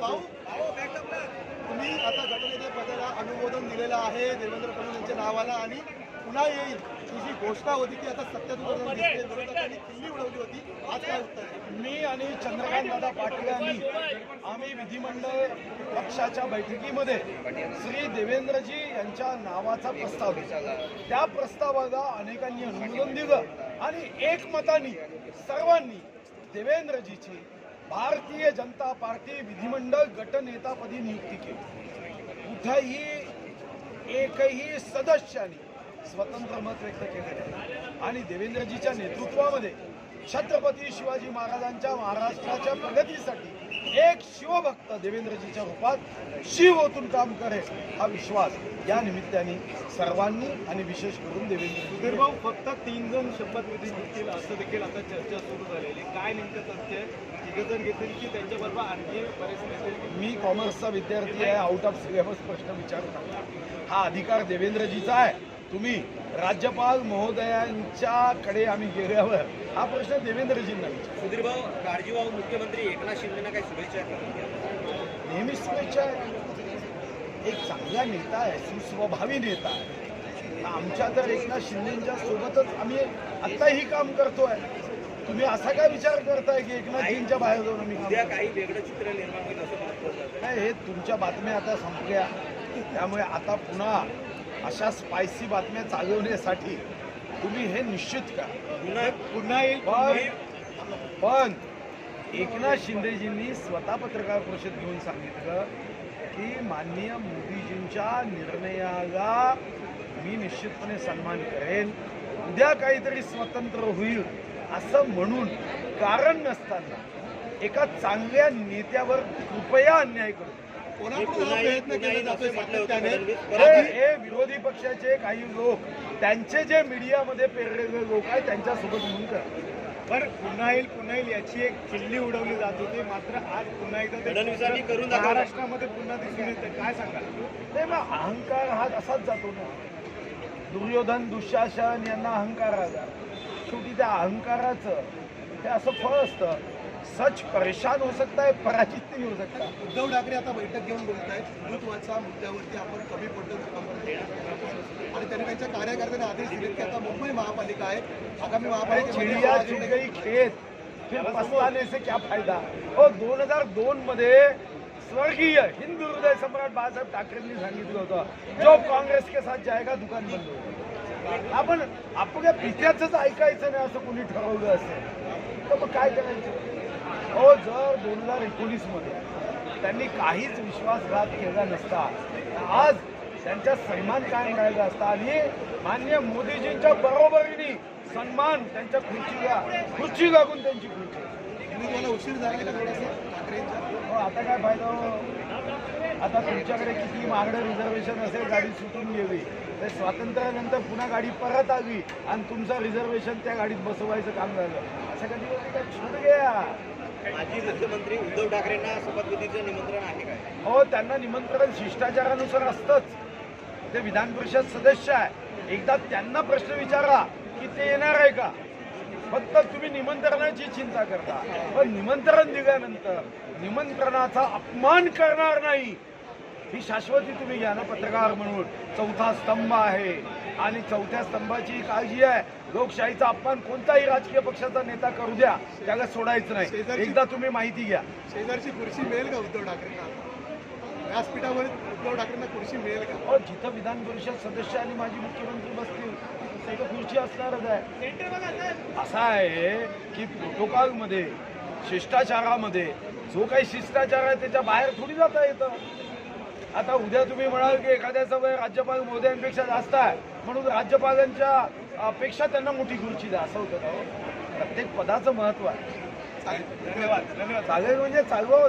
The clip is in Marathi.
भाऊ तुम्ही आता गटनेते पदाला अनुमोदन दिलेलं आहे देवेंद्र फडणवीस यांच्या नावाला आणि पुन्हा येईल ही जी घोषणा होती ती आता सत्यात उडवली होती. आज काय उत्तर? मी आणि चंद्रकांत दादा पाटील यांनी आम्ही विधिमंडळ पक्षाच्या बैठकीमध्ये श्री देवेंद्रजी यांच्या नावाचा प्रस्ताव दिला. त्या प्रस्तावाला अनेकांनी अनुमोदन दिलं आणि एकमताने सर्वांनी देवेंद्रजीची भारतीय जनता पार्टी विधिमंडळ गटनेतापदी नियुक्ती केली. कुठंही एकही सदस्याने स्वतंत्र मत व्यक्त केले आणि देवेंद्रजीच्या नेतृत्वामध्ये छत्रपती शिवाजी महाराजांच्या महाराष्ट्राच्या प्रगतीसाठी एक शिवभक्त देवेंद्रजीच्या रूपात शिव ओतून काम करेल हा विश्वास या निमित्ताने सर्वांनी आणि विशेष करून देवेंद्र सुधीर भाऊ फक्त तीन जण शपथविधी घेतील असं देखील आता चर्चा सुरू झालेली. काय नेमकं तथ्य आहे घेतील की त्यांच्याबरोबर आणखी बरेच मी कॉमर्सचा विद्यार्थी आहे आउट ऑफ सिलेबस प्रश्न विचारू नका हा अधिकार देवेंद्रजीचा आहे. तुम्ही राज्यपाल महोदयांच्याकडे आम्ही गेल्यावर हा प्रश्न देवेंद्रजींना विचारा. सुधीर भाऊ काळजीभाऊ मुख्यमंत्री एकनाथ शिंदेना काही शुभेच्छा नेहमीच शुभेच्छा आहे. एक चांगला नेता आहे सुस्वभावी नेता आहे. आमच्या तर एकनाथ शिंदेच्या सोबतच आम्ही आत्ताही काम करतोय. तुम्ही असा काय विचार करताय की एकनाथजींच्या बाहेर जाऊन आम्ही उद्या? काही वेगळं चित्र निर्माण होईल असं म्हटलं जातं नाही हे तुमच्या बातम्या आता संपल्या. त्यामुळे आता पुन्हा अशा स्पायसी बातम्या चालवण्यासाठी तुम्ही हे निश्चित करा. पुन्हा पुन्हा येईल पण पण एकनाथ शिंदेजींनी स्वतः पत्रकार परिषद घेऊन सांगितलं की माननीय मोदीजींच्या निर्णयाला मी निश्चितपणे सन्मान करेन. उद्या काहीतरी स्वतंत्र होईल. असं म्हणून कारण नसताना एका चांगल्या नेत्यावर कृपया अन्याय करू. नका. कोणाकडून हा विरोधी पक्षाचे काही लोक त्यांचे जे मीडियामध्ये पेरलेले लोक आहेत त्यांच्यासोबत म्हणून करतात पण पुन्हा येईल पुन्हा येईल याची एक खिल्ली उडवली जात होती. मात्र आज पुन्हा एकदा ते करून. महाराष्ट्रामध्ये पुन्हा दिसून येतं. काय सांगाल? नाही मग अहंकार हा असाच जातो ना. दुर्योधन दुःशासन यांना अहंकार आला शेवटी त्या अहंकाराचं हे असं फळ असतं. सच परेशान हो सकता है पराजित नाही हो सकता उद्धव ठाकरे आता बैठक घेऊन बोलत आहेत हिंदुत्वाच्या मुद्द्यावरती आपण कमी पडतो आणि त्यांनी त्यांच्या कार्यकर्त्यांना आदेश दिलेत की आता मुंबई महापालिका आहे. आगामी चिड़िया महापालिका गई खेत से क्या फायदा? हो दोन हजार दोन मध्ये स्वर्गीय हिंदू हृदय सम्राट बाळासाहेब ठाकरेंनी सांगितलं होतं जो काँग्रेस के साथ जाएगा दुकान बंद होईल. आपण आपल्या पित्याचंच ऐकायचं नाही असं कोणी ठरवलं असेल. तर मग काय करायचं? हो जर दोन हजार एकोणीसमध्ये त्यांनी काहीच विश्वासघात केला नसता तर आज त्यांचा सन्मान कायम राहिला असता आणि मान्य मोदीजींच्या बरोबरीने सन्मान त्यांच्या खुर्चीला खुर्ची लागून त्यांची खुर्ची. तुम्हाला उशीर झाला का थोडासा ठाकरेंच्या हो आता काय फायदा हो? आता तुमच्याकडे किती महागडं रिझर्वेशन असेल गाडी सुटून गेली. तर स्वातंत्र्यानंतर पुन्हा गाडी परत आली आणि तुमचं रिझर्वेशन त्या गाडीत बसवायचं काम झालं. असं कधी? छूट गया माजी मुख्यमंत्री उद्धव ठाकरेंना शपथविधीचं निमंत्रण आहे काय? हो त्यांना निमंत्रण शिष्टाचारानुसार असतंच. ते विधान परिषद सदस्य आहे. एकदा त्यांना प्रश्न विचारा की ते येणार आहे का? फक्त तुम्ही निमंत्रणाची चिंता करता. पण निमंत्रण दिल्यानंतर निमंत्रणाचा अपमान करणार नाही. ही शाश्वती तुम्ही घ्या ना पत्रकार म्हणून. चौथा स्तंभ आहे. आणि चौथ्या स्तंभाची काळजी आहे लोकशाहीचा अपमान कोणताही राजकीय पक्षाचा नेता करू द्या. त्याला सोडायचं नाही. एकदा तुम्ही माहिती घ्या. शेजारची खुर्ची मिळेल का उद्धव ठाकरेंना व्यासपीठावर उद्धव ठाकरेंना खुर्ची मिळेल का जिथं विधान परिषद सदस्य आणि माजी मुख्यमंत्री बसतील सगळं खुर्ची असणारच आहे. असा आहे की प्रोटोकॉलमध्ये शिष्टाचारामध्ये जो काही शिष्टाचार आहे त्याच्या बाहेर थोडी जाता येतं. आता उद्या तुम्ही म्हणाल की एखाद्याचा वय राज्यपाल मोदयांपेक्षा जास्त आहे म्हणून राज्यपालांच्या अपेक्षा त्यांना मोठी खुर्ची द्या. असं होतं हो? प्रत्येक पदाचं महत्त्व आहे. चालेल. धन्यवाद. धन्यवाद. चालेल म्हणजे चालवावं.